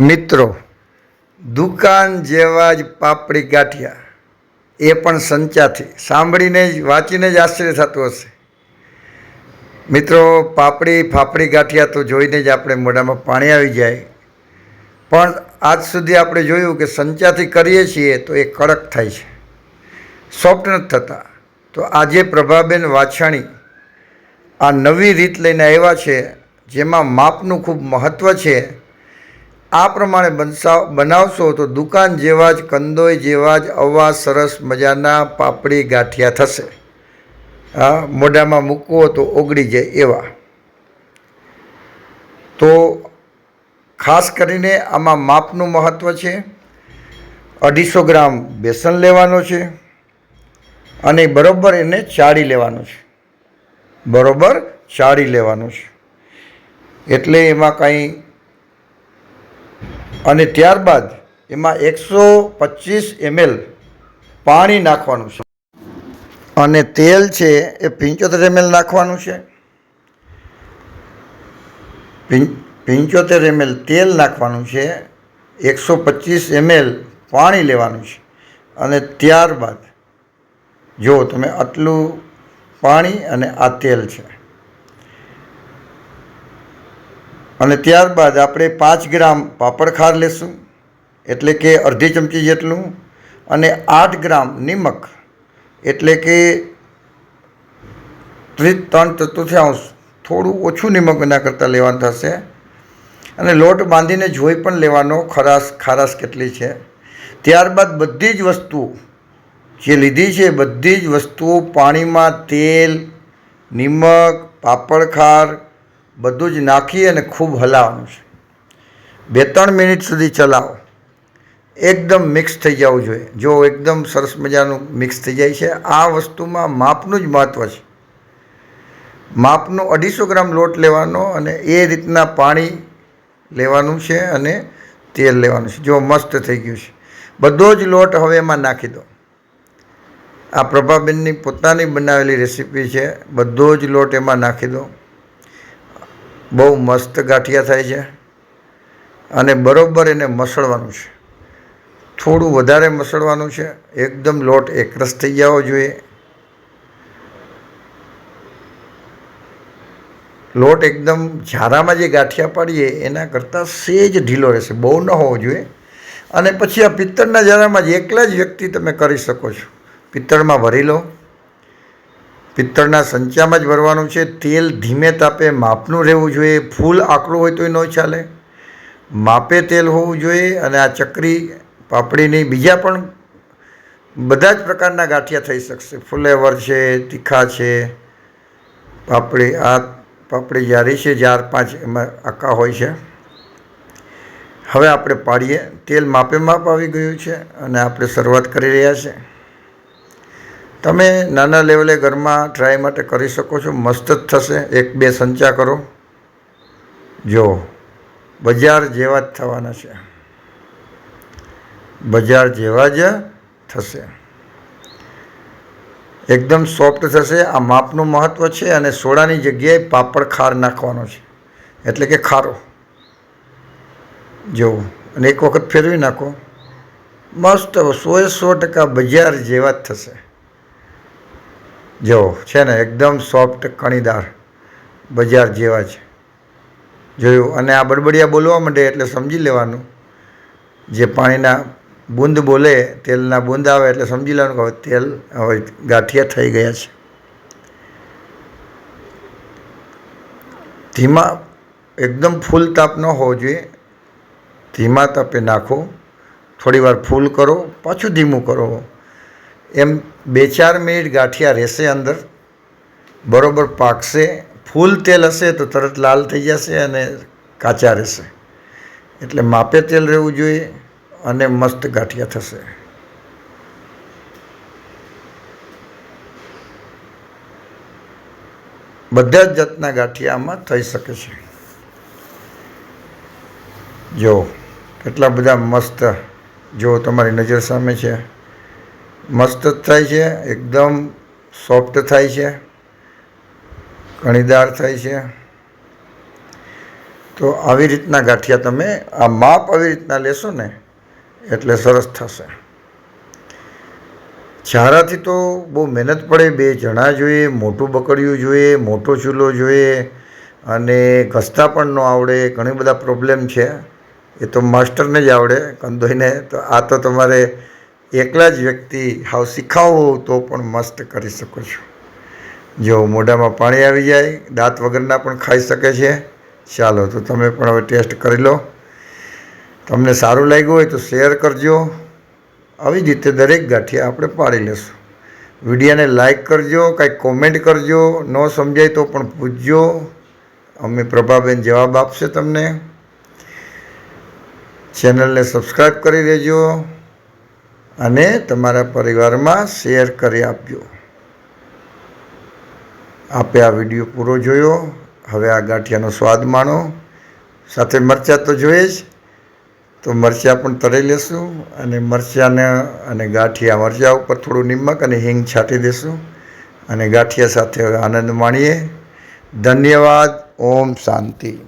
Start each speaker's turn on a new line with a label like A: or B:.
A: મિત્રો, દુકાન જેવા જ પાપડી ગાંઠિયા, એ પણ સંચાથી. સાંભળીને જ, વાંચીને જ આશ્ચર્ય થતું હશે. મિત્રો, પાપડી, ફાફડી ગાંઠિયા તો જોઈને જ આપણે મોઢામાં પાણી આવી જાય. પણ આજ સુધી આપણે જોયું કે સંચાથી કરીએ છીએ તો એ કડક થાય છે. સોફ્ટ નથી થતા. તો આજે પ્રભાબેન વાછાણી આ નવી રીત લઈને આવ્યા છે, જેમાં માપનું ખૂબ મહત્ત્વ છે. આ પ્રમાણે બનસા બનાવશો તો દુકાન જેવા જ કંદોય જેવા જ, અવા સરસ મજાના પાપડી ગાંઠિયા થશે. હા, મોઢામાં મૂકવો તો ઓગળી જાય એવા. તો ખાસ કરીને આમાં માપનું મહત્ત્વ છે, અઢીસો ગ્રામ બેસન લેવાનો છે, અને બરોબર એને ચાળી લેવાનું છે. બરોબર ચાળી લેવાનું છે. એટલે એમાં કાંઈ અને ત્યારબાદ એમાં એકસો પચીસ એમએલ પાણી નાખવાનું છે. અને તેલ છે એ પંચોતેર એમએલ નાખવાનું છે. પંચોતેર એમએલ તેલ નાખવાનું છે. એકસો પચીસ એમએલ પાણી લેવાનું છે. અને ત્યારબાદ જો તમે આટલું પાણી અને આ તેલ છે. અને ત્યારબાદ આપણે પાંચ ગ્રામ પાપડ ખાર લેશું, એટલે કે અડધી ચમચી જેટલું, અને આઠ ગ્રામ નિમક, એટલે કે ત્રી ત્રણ ચતુર્થાંશ, થોડું ઓછું નિમક એના કરતાં લેવાનું થશે. અને લોટ બાંધીને જોઈ પણ લેવાનો, ખરાશ, ખારાશ કેટલી છે. ત્યારબાદ બધી જ વસ્તુઓ જે લીધી છે, બધી જ વસ્તુઓ, પાણીમાં તેલ, નિમક, પાપડ ખાર બધું જ નાખી અને ખૂબ હલાવવાનું છે. બે ત્રણ મિનિટ સુધી ચલાવો. એકદમ મિક્સ થઈ જવું જોઈએ. જો એકદમ સરસ મજાનું મિક્સ થઈ જાય છે. આ વસ્તુમાં માપનું જ મહત્ત્વ છે. માપનું અઢીસો ગ્રામ લોટ લેવાનો અને એ રીતના પાણી લેવાનું છે અને તેલ લેવાનું છે. જો મસ્ત થઈ ગયું છે. બધો જ લોટ હવે એમાં નાખી દો. આ પ્રભાબેનની પોતાની બનાવેલી રેસીપી છે. બધો જ લોટ એમાં નાખી દો. બહુ મસ્ત ગાંઠિયા થાય છે અને બરાબર એને મસળવાનું છે. થોડું વધારે મસળવાનું છે. એકદમ લોટ એકરસ થઈ જવો જોઈએ. લોટ એકદમ ઝારામાં જે ગાંઠિયા પાડીએ એના કરતાં સેજ ઢીલો રહેશે, બહુ ન હોવો જોઈએ. અને પછી આ પિત્તળના ઝારામાં જ એકલા જ વ્યક્તિ તમે કરી શકો છો. પિત્તળમાં ભરી લો. પિત્તળના સંચામાં જ ભરવાનું છે. તેલ ધીમે તાપે માપનું રહેવું જોઈએ. ફૂલ આકરું હોય તોય ન ચાલે. માપે તેલ હોવું જોઈએ અને આ ચકરી પાપડીની બીજા પણ બધા જ પ્રકારના ગાંઠિયા થઈ શકશે. ફુલેવર છે, તીખા છે, પાપડી, આ પાપડી જારી છે. ચાર, પાંચ એમાં આખા હોય છે. હવે આપણે પાડીએ. તેલ માપે માપ આવી ગયું છે અને આપણે શરૂઆત કરી રહ્યા છે તમે નાના લેવલે ઘરમાં ટ્રાય માટે કરી શકો છો. મસ્ત જ થશે. એક, બે સંચા કરો. જો, બજાર જેવા જ થવાના છે. બજાર જેવા જ થશે. એકદમ સોફ્ટ થશે. આ માપનું મહત્ત્વ છે અને સોડાની જગ્યાએ પાપડ ખાર નાખવાનો છે. એટલે કે ખારો. જુઓ અને એક વખત ફેરવી નાખો. મસ્ત, સોએ સો ટકા બજાર જેવા જ થશે. જુઓ છે ને, એકદમ સોફ્ટ કણીદાર બજાર જેવા છે. જોયું? અને આ બડબડિયા બોલવા માંડે એટલે સમજી લેવાનું. જે પાણીના બૂંદ બોલે, તેલના બૂંદ આવે એટલે સમજી લેવાનું કે તેલ, હવે ગાંઠિયા થઈ ગયા છે. ધીમા, એકદમ ફૂલ તાપ ન હોવો જોઈએ. ધીમા તાપે નાખો. થોડીવાર ફૂલ કરો, પાછું ધીમું કરો. એમ બે ચાર મિનિટ ગાંઠિયા રહેશે અંદર, બરોબર પાકશે, ફૂલ તેલ હશે તો તરત લાલ થઈ જશે અને કાચા રહેશે. એટલે માપે તેલ રહેવું જોઈએ અને મસ્ત ગાંઠિયા થશે. બધા જ જાતના ગાંઠિયામાં થઈ શકે છે. જો, કેટલા બધા મસ્ત, જો તમારી નજર સામે છે. મસ્ત જ થાય છે, એકદમ સોફ્ટ થાય છે કણીદાર થાય છે. તો આવી રીતના ગાંઠિયા તમે આ માપ આવી રીતના લેશો ને, એટલે સરસ થશે. ચારાથી તો બહુ મહેનત પડે, બે જણા જોઈએ, મોટું બકડિયું જોઈએ, મોટો ચૂલો જોઈએ, અને ઘસતા પણ ન આવડે, ઘણી બધા પ્રોબ્લેમ છે. એ તો માસ્ટરને જ આવડે, કંદોઈને, તો આ તો તમારે એકલા જ વ્યક્તિ હાવ શીખાવો તો પણ મસ્ત કરી શકો છો. જો મોઢામાં પાણી આવી જાય, દાંત વગરના પણ ખાઈ શકે છે. ચાલો, તો તમે પણ હવે ટેસ્ટ કરી લો. તમને સારું લાગ્યું હોય તો શેર કરજો. આવી જ રીતે દરેક ગાંઠિયા આપણે પાડી લેશું. વિડીયોને લાઈક કરજો, કાંઈક કોમેન્ટ કરજો, ન સમજાય તો પણ પૂછજો. અમે પ્રભાબેન જવાબ આપશે તમને. ચેનલને સબસ્ક્રાઈબ કરી દેજો. અને તમારા પરિવારમાં શેર કરી આપજો. આપે આ વીડિયો પૂરો જોયો. હવે આ ગાંઠિયાનો સ્વાદ માણો. સાથે મરચાં તો જોઈએ જ. તો મરચાં પણ તળી લેશું અને મરચાંને અને ગાંઠિયા મરચાં ઉપર થોડું નિમક અને હિંગ છાંટી દેશું અને ગાંઠિયા સાથે હવે આનંદ માણીએ. ધન્યવાદ. ઓમ શાંતિ.